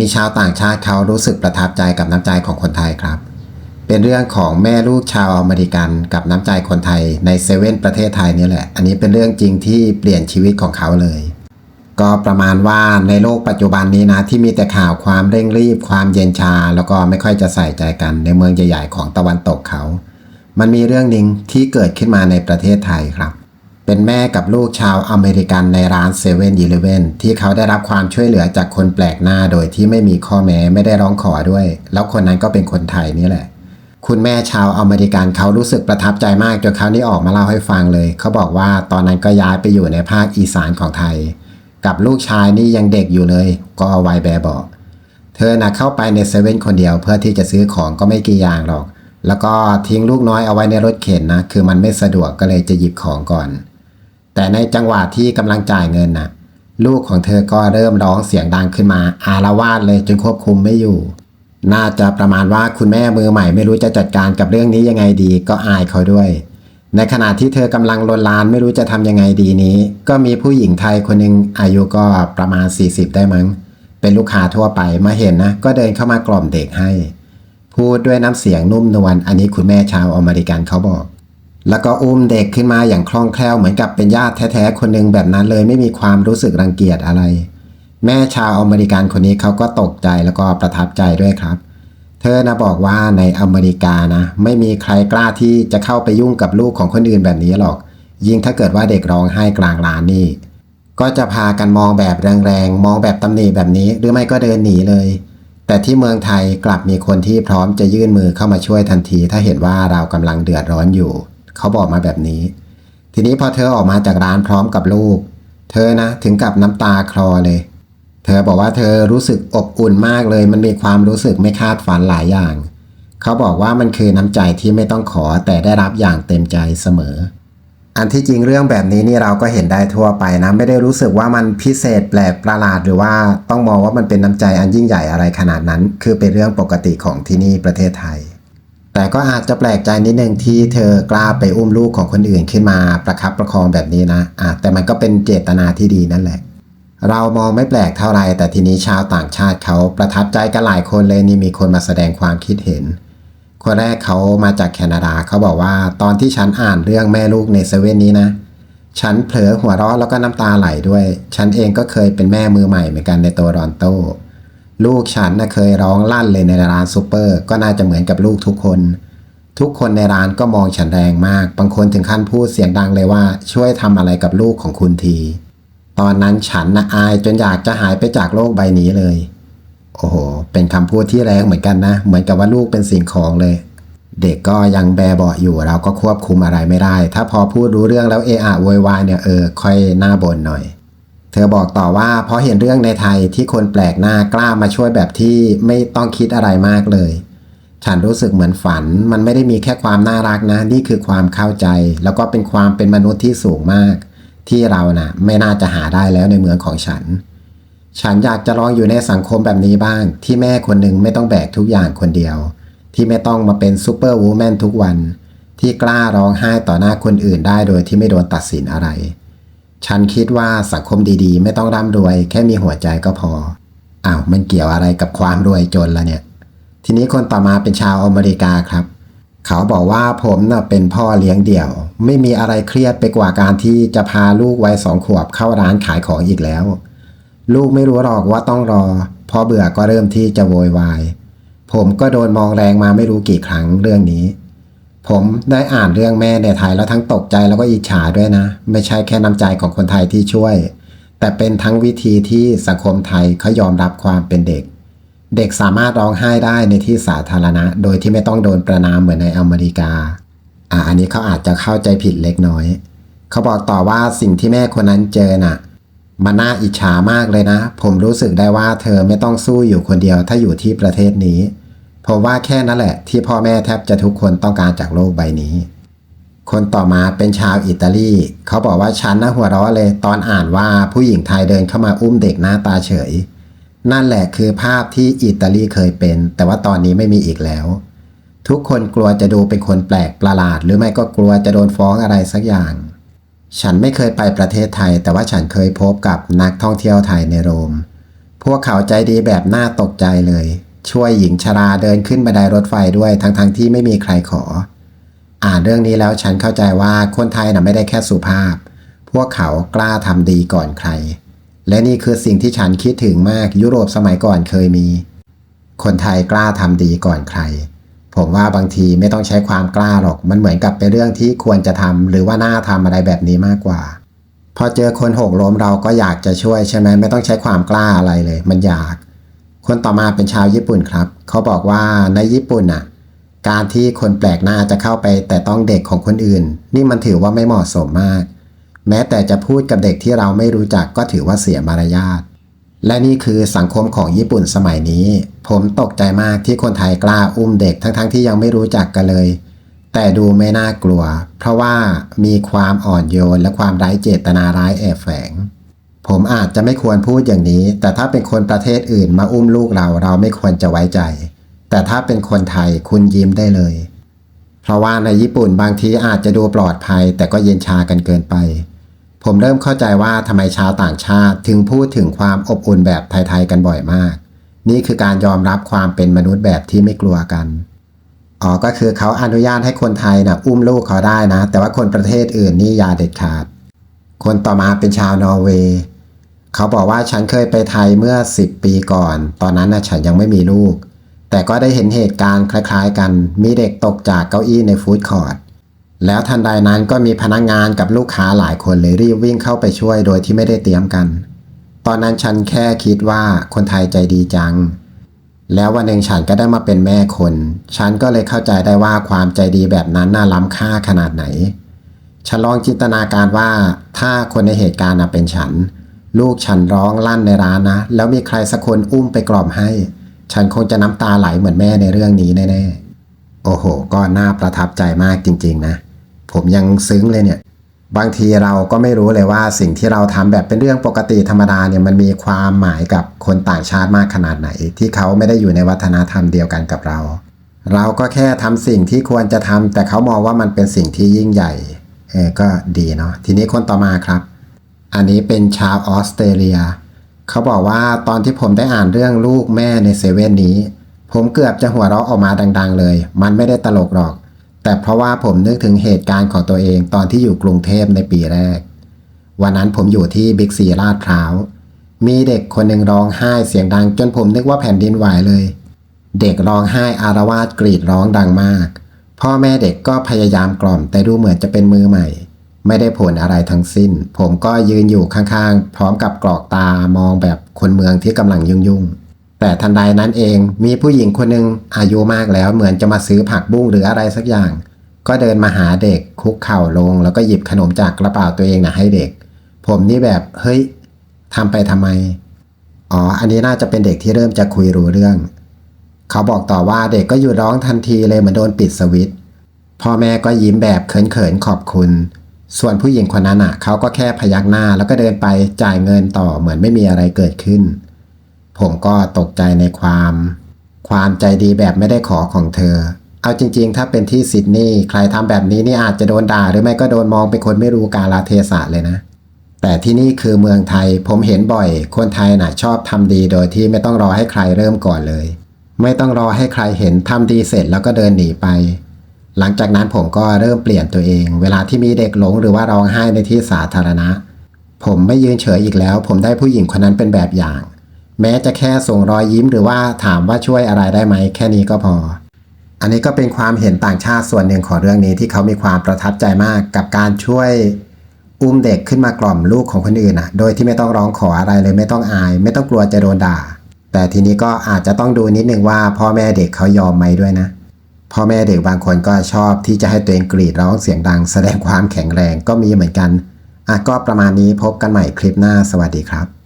มีชาวต่างชาติเขารู้สึกประทับใจกับน้ำใจของคนไทยครับ เป็นเรื่องของแม่ลูกชาวอเมริกันกับน้ำใจคนไทยในเซเว่นประเทศไทยนี่แหละ อันนี้เป็นเรื่องจริงที่เปลี่ยนชีวิตของเขาเลย ก็ประมาณว่าในโลกปัจจุบันนี้นะที่มีแต่ข่าวความเร่งรีบ ความเย็นชา แล้วก็ไม่ค่อยจะใส่ใจกันในเมืองใหญ่ๆของตะวันตกเขา มันมีเรื่องหนึ่งที่เกิดขึ้นมาในประเทศไทยครับ เป็นแม่กับลูกชาวอเมริกันในร้านเซเว่นอีเลเว่นที่เขาได้รับความช่วยเหลือจากคนแปลกหน้าโดยที่ไม่มีข้อแม้ไม่ได้ร้องขอด้วย แล้วคนนั้นก็เป็นคนไทยนี่แหละ คุณแม่ชาวอเมริกันเขารู้สึกประทับใจมากจนเขานี่ออกมาเล่าให้ฟังเลย เขาบอกว่าตอนนั้นก็ย้ายไปอยู่ในภาคอีสานของไทย กับลูกชายนี่ยังเด็กอยู่เลย ก็เอาไว้แบบบอกเธอนะเข้าไปในเซเว่นคนเดียวเพื่อที่จะซื้อของก็ไม่กี่อย่างหรอก แล้วก็ทิ้งลูกน้อยเอาไว้ในรถเข็นนะ คือมันไม่สะดวกก็เลยจะหยิบของก่อน แต่ในจังหวะที่กำลังจ่ายเงินนะลูกของเธอก็เริ่มร้องเสียงดังขึ้นมา อารวาสเลยจนควบคุมไม่อยู่ น่าจะประมาณว่าคุณแม่มือใหม่ไม่รู้จะจัดการกับเรื่องนี้ยังไงดีก็อายเขาด้วย ในขณะที่เธอกำลังลวนลานไม่รู้จะทำยังไงดีนี้ ก็มีผู้หญิงไทยคนหนึ่งอายุก็ประมาณ 40 ได้มั้ง เป็นลูกค้าทั่วไปมาเห็นนะ ก็เดินเข้ามากล่อมเด็กให้ พูดด้วยน้ำเสียงนุ่มนวลอันนี้คุณแม่ชาวอเมริกันเขาบอก แล้วก็อุ้มเด็กขึ้นมาอย่างคล่องแคล่วเหมือนกับเป็นญาติแท้ๆคนหนึ่งแบบนั้นเลยไม่มีความรู้สึกรังเกียจอะไร แม่ชาวอเมริกันคนนี้เขาก็ตกใจแล้วก็ประทับใจด้วยครับ เธอนะบอกว่าในอเมริกานะ ไม่มีใครกล้าที่จะเข้าไปยุ่งกับลูกของคนอื่นแบบนี้หรอก ยิ่งถ้าเกิดว่าเด็กร้องไห้กลางร้านนี่ ก็จะพากันมองแบบแรงๆมองแบบตำหนิแบบนี้หรือไม่ก็เดินหนีเลยแต่ที่เมืองไทยกลับมีคนที่พร้อมจะยื่นมือเข้ามาช่วยทันที ถ้าเห็นว่าเรากำลังเดือดร้อนอยู่ เขาบอกมาแบบนี้ ทีนี้พอเธอออกมาจากร้านพร้อมกับลูก เธอนะถึงกับน้ำตาคลอเลย เธอบอกว่าเธอรู้สึกอบอุ่นมากเลย มันมีความรู้สึกไม่คาดฝันหลายอย่าง เขาบอกว่ามันคือน้ำใจที่ไม่ต้องขอแต่ได้รับอย่างเต็มใจเสมอ อันที่จริงเรื่องแบบนี้นี่เราก็เห็นได้ทั่วไปนะไม่ได้รู้สึกว่ามันพิเศษแปลกประหลาดหรือว่าต้องมองว่ามันเป็นน้ำใจอันยิ่งใหญ่อะไรขนาดนั้น คือเป็นเรื่องปกติของที่นี่ประเทศไทย แต่ก็อาจจะแปลกใจนิดนึงที่เธอกล้าไปอุ้มลูกของคนอื่นขึ้นมาประคับประคองแบบนี้นะอะแต่มันก็เป็นเจตนาที่ดีนั่นแหละ เรามองไม่แปลกเท่าไรแต่ทีนี้ชาวต่างชาติเขาประทับใจกันหลายคนเลยนี่มีคนมาแสดงความคิดเห็น คนแรกเขามาจากแคนาดาเขาบอกว่า ตอนที่ฉันอ่านเรื่องแม่ลูกในเซเว่นนี้นะ ฉันเผลอหัวเราะแล้วก็น้ำตาไหลด้วย ฉันเองก็เคยเป็นแม่มือใหม่เหมือนกันในโตรอนโต ลูกฉันน่ะเคยร้องลั่นเลยในร้านซูเปอร์ก็น่าจะเหมือนกับลูกทุกคน ทุกคนในร้านก็มองฉันแรงมาก บางคนถึงขั้นพูดเสียงดังเลยว่าช่วยทำอะไรกับลูกของคุณที ตอนนั้นฉันน่ะอายจนอยากจะหายไปจากโลกใบนี้เลย โอ้โห เป็นคำพูดที่แรงเหมือนกันนะ เหมือนกับว่าลูกเป็นสิ่งของเลย เด็กก็ยังแบเบาะอยู่เราก็ควบคุมอะไรไม่ได้ ถ้าพอพูดรู้เรื่องแล้วเออะโวยวายเนี่ยเออค่อยหน้าบ่นหน่อย เธอบอกต่อว่าเพราะเห็นเรื่องในไทยที่คนแปลกหน้ากล้ามาช่วยแบบที่ไม่ต้องคิดอะไรมากเลย ฉันรู้สึกเหมือนฝัน มันไม่ได้มีแค่ความน่ารักนะ นี่คือความเข้าใจ แล้วก็เป็นความเป็นมนุษย์ที่สูงมาก ที่เรานะ่ะ ไม่น่าจะหาได้แล้วในเมืองของฉัน ฉันอยากจะลองอยู่ในสังคมแบบนี้บ้าง ที่แม่คนหนึ่งไม่ต้องแบกทุกอย่างคนเดียว ที่ไม่ต้องมาเป็นซูเปอร์วูแมนทุกวัน ที่กล้าร้องไห้ต่อหน้าคนอื่นได้โดยที่ไม่โดนตัดสินอะไร ฉันคิดว่าสังคมดีๆ ไม่ต้องร่ำรวย แค่มีหัวใจก็พอ อ้าวมันเกี่ยวอะไรกับความรวยจนละเนี่ย ทีนี้คนต่อมาเป็นชาวอเมริกาครับ เขาบอกว่าผมน่ะเป็นพ่อเลี้ยงเดี่ยว ไม่มีอะไรเครียดไปกว่าการที่จะพาลูกวัยสองขวบเข้าร้านขายของอีกแล้ว ลูกไม่รู้หรอกว่าต้องรอ พอเบื่อก็เริ่มที่จะโวยวาย ผมก็โดนมองแรงมาไม่รู้กี่ครั้งเรื่องนี้ ผมได้อ่านเรื่องแม่ในไทยแล้วทั้งตกใจแล้วก็อิจฉาด้วยนะ ไม่ใช่แค่น้ำใจของคนไทยที่ช่วย แต่เป็นทั้งวิธีที่สังคมไทยเขายอมรับความเป็นเด็ก เด็กสามารถร้องไห้ได้ในที่สาธารณะ โดยที่ไม่ต้องโดนประนามเหมือนในอเมริกา อ่าอันนี้เขาอาจจะเข้าใจผิดเล็กน้อย เขาบอกต่อว่าสิ่งที่แม่คนนั้นเจอน่ะมันน่าอิจฉามากเลยนะ ผมรู้สึกได้ว่าเธอไม่ต้องสู้อยู่คนเดียวถ้าอยู่ที่ประเทศนี้ ผมว่าแค่นั้นแหละ ที่พ่อแม่แทบจะทุกคนต้องการจากโลกใบนี้ คนต่อมาเป็นชาวอิตาลี เขาบอกว่าฉันน่าหัวเราะเลยตอนอ่านว่าผู้หญิงไทยเดินเข้ามาอุ้มเด็กหน้าตาเฉย นั่นแหละคือภาพที่อิตาลีเคยเป็น แต่ว่าตอนนี้ไม่มีอีกแล้ว ทุกคนกลัวจะดูเป็นคนแปลกประหลาด หรือไม่ก็กลัวจะโดนฟ้องอะไรสักอย่าง ฉันไม่เคยไปประเทศไทย แต่ว่าฉันเคยพบกับนักท่องเที่ยวไทยในโรม พวกเขาใจดีแบบน่าตกใจเลย ช่วยหญิงชราเดินขึ้นบันไดรถไฟด้วยทั้งๆทที่ไม่มีใครขอ อ่านเรื่องนี้แล้วฉันเข้าใจว่าคนไทยน่ะไม่ได้แค่สุภาพ พวกเขากล้าทำดีก่อนใคร และนี่คือสิ่งที่ฉันคิดถึงมากยุโรปสมัยก่อนเคยมี คนไทยกล้าทำดีก่อนใคร ผมว่าบางทีไม่ต้องใช้ความกล้าหรอกมันเหมือนกับเป็นเรื่องที่ควรจะทำหรือว่าน่าทำอะไรแบบนี้มากกว่า พอเจอคนหกล้มเราก็อยากจะช่วยใช่ไหมไม่ต้องใช้ความกล้าอะไรเลย มันอยาก คนต่อมาเป็นชาวญี่ปุ่นครับ เขาบอกว่าในญี่ปุ่นน่ะ การที่คนแปลกหน้าจะเข้าไปแต่ต้องเด็กของคนอื่น นี่มันถือว่าไม่เหมาะสมมาก แม้แต่จะพูดกับเด็กที่เราไม่รู้จักก็ถือว่าเสียมารยาทและนี่คือสังคมของญี่ปุ่นสมัยนี้ ผมตกใจมากที่คนไทยกล้าอุ้มเด็กทั้งๆทที่ยังไม่รู้จักกันเลย แต่ดูไม่น่ากลัว เพราะว่ามีความอ่อนโยนและความไร้เจตนาร้ายแอบแฝง ผมอาจจะไม่ควรพูดอย่างนี้ แต่ถ้าเป็นคนประเทศอื่นมาอุ้มลูกเราเราไม่ควรจะไว้ใจ แต่ถ้าเป็นคนไทยคุณยิ้มได้เลย เพราะว่าในญี่ปุ่นบางทีอาจจะดูปลอดภัย แต่ก็เย็นชากันเกินไป ผมเริ่มเข้าใจว่าทำไมชาวต่างชาติถึงพูดถึงความอบอุ่นแบบไทยๆกันบ่อยมาก นี่คือการยอมรับความเป็นมนุษย์แบบที่ไม่กลัวกันอ๋อก็คือเขาอนุญาตให้คนไทยนะอุ้มลูกเขาได้นะ แต่ว่าคนประเทศอื่นนี่ยาเด็ดขาด คนต่อมาเป็นชาวนอร์เวย์ เขาบอกว่าฉันเคยไปไทยเมื่อ 10 ปีก่อน ตอนนั้นนะฉันยังไม่มีลูก แต่ก็ได้เห็นเหตุการณ์คล้ายๆ กัน มีเด็กตกจากเก้าอี้ในฟู้ดคอร์ทแล้วทันใดนั้นก็มีพนักงงานกับลูกค้าหลายคนเลยรีบวิ่งเข้าไปช่วยโดยที่ไม่ได้เตรียมกัน ตอนนั้นฉันแค่คิดว่าคนไทยใจดีจัง แล้ววันหนึ่งฉันก็ได้มาเป็นแม่คน ฉันก็เลยเข้าใจได้ว่าความใจดีแบบนั้นน่าล้ำค่าขนาดไหน ฉันลองจินตนาการว่าถ้าคนในเหตุการณ์เป็นฉัน ลูกฉันร้องลั่นในร้านนะ แล้วมีใครสักคนอุ้มไปกล่อมให้ ฉันคงจะน้ำตาไหลเหมือนแม่ในเรื่องนี้แน่ๆ โอ้โห ก็น่าประทับใจมากจริง ๆ นะ ผมยังซึ้งเลยเนี่ย บางทีเราก็ไม่รู้เลยว่าสิ่งที่เราทำแบบเป็นเรื่องปกติธรรมดาเนี่ยมันมีความหมายกับคนต่างชาติมากขนาดไหน ที่เขาไม่ได้อยู่ในวัฒนธรรมเดียวกันกับเรา เราก็แค่ทำสิ่งที่ควรจะทำแต่เขามองว่ามันเป็นสิ่งที่ยิ่งใหญ่ เออก็ดีเนาะ ทีนี้คนต่อมาครับ อันนี้เป็นชาวออสเตรเลีย เขาบอกว่าตอนที่ผมได้อ่านเรื่องลูกแม่ในเซเว่นนี้ ผมเกือบจะหัวเราะออกมาดัง ๆ เลย มันไม่ได้ตลกหรอก แต่เพราะว่าผมนึกถึงเหตุการณ์ของตัวเองตอนที่อยู่กรุงเทพในปีแรก วันนั้นผมอยู่ที่บิ๊กซีลาดพร้าว มีเด็กคนหนึ่งร้องไห้เสียงดัง จนผมนึกว่าแผ่นดินไหวเลย เด็กร้องไห้อารวาสกรีดร้องดังมาก พ่อแม่เด็กก็พยายามกล่อม แต่ดูเหมือนจะเป็นมือใหม่ ไม่ได้ผลอะไรทั้งสิ้น ผมก็ยืนอยู่ข้างๆ พร้อมกับกรอกตามองแบบคนเมืองที่กำลังยุ่งๆ แต่ทันใดนั้นเองมีผู้หญิงคนหนึ่งอายุมากแล้วเหมือนจะมาซื้อผักบุ้งหรืออะไรสักอย่าง ก็เดินมาหาเด็กคุกเข่าลง แล้วก็หยิบขนมจากกระเป๋าตัวเองนะให้เด็ก ผมนี่แบบเฮ้ยทำไปทำไม อ๋อ อันนี้น่าจะเป็นเด็กที่เริ่มจะคุยรู้เรื่อง เขาบอกต่อว่าเด็กก็หยุดร้องทันทีเลยเหมือนโดนปิดสวิตช์พ่อแม่ก็ยิ้มแบบเขินๆขอบคุณ ส่วนผู้หญิงคนนั้นอะเขาก็แค่พยักหน้าแล้วก็เดินไปจ่ายเงินต่อเหมือนไม่มีอะไรเกิดขึ้น ผมก็ตกใจในความ ความใจดีแบบไม่ได้ขอของเธอ เอาจริง ๆ ถ้าเป็นที่ซิดนีย์ใครทำแบบนี้นี่อาจจะโดนด่าหรือไม่ก็โดนมองเป็นคนไม่รู้กาลเทศะเลยนะ แต่ที่นี่คือเมืองไทย ผมเห็นบ่อย คนไทยน่ะชอบทำดีโดยที่ไม่ต้องรอให้ใครเริ่มก่อนเลย ไม่ต้องรอให้ใครเห็นทำดีเสร็จแล้วก็เดินหนีไป หลังจากนั้นผมก็เริ่มเปลี่ยนตัวเอง เวลาที่มีเด็กหลงหรือว่าร้องไห้ในที่สาธารณะ ผมไม่ยืนเฉยอีกแล้ว ผมได้ผู้หญิงคนนั้นเป็นแบบอย่าง แม้จะแค่ส่งรอยยิ้มหรือว่าถามว่าช่วยอะไรได้ไหม แค่นี้ก็พอ อันนี้ก็เป็นความเห็นต่างชาติส่วนหนึ่งของเรื่องนี้ที่เขามีความประทับใจมากกับการช่วยอุ้มเด็กขึ้นมากล่อมลูกของคนอื่นอะ โดยที่ไม่ต้องร้องขออะไรเลยไม่ต้องอาย ไม่ต้องกลัวจะโดนด่า แต่ทีนี้ก็อาจจะต้องดูนิดนึงว่าพ่อแม่เด็กเขายอมไหมด้วยนะ พ่อแม่เด็กบางคนก็ชอบที่จะให้ตัวเองกรีดร้องเสียงดัง แสดงความแข็งแรงก็มีเหมือนกันอะก็ประมาณนี้พบกันใหม่คลิปหน้าสวัสดีครับ